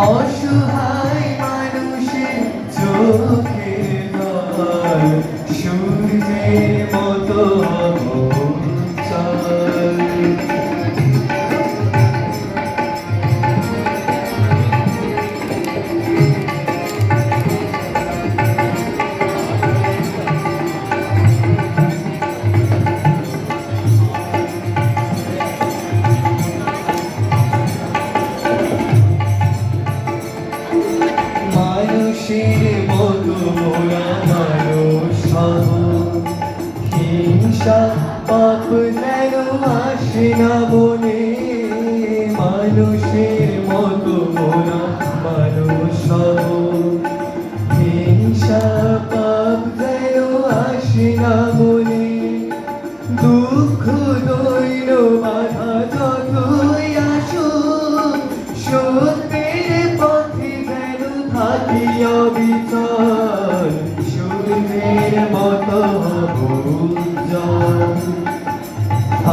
অসহায় মানুষের চোখে সূর্যের মতো শিরে মতো মোরা মানুষ হিংসা পাপ যেন আসে না বনে। মানুষের মতো মোরা মানুষ বিচার সূর্যের মতো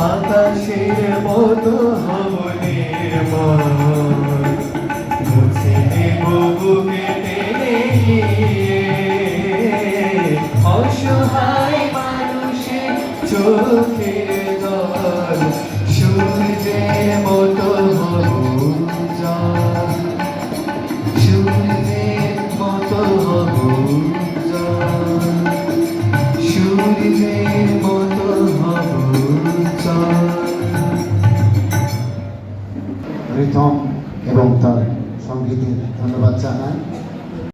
আকাশের মতো হব নির্মল প্রথম এবং তার সঙ্গীতের ধন্যবাদ জানাই।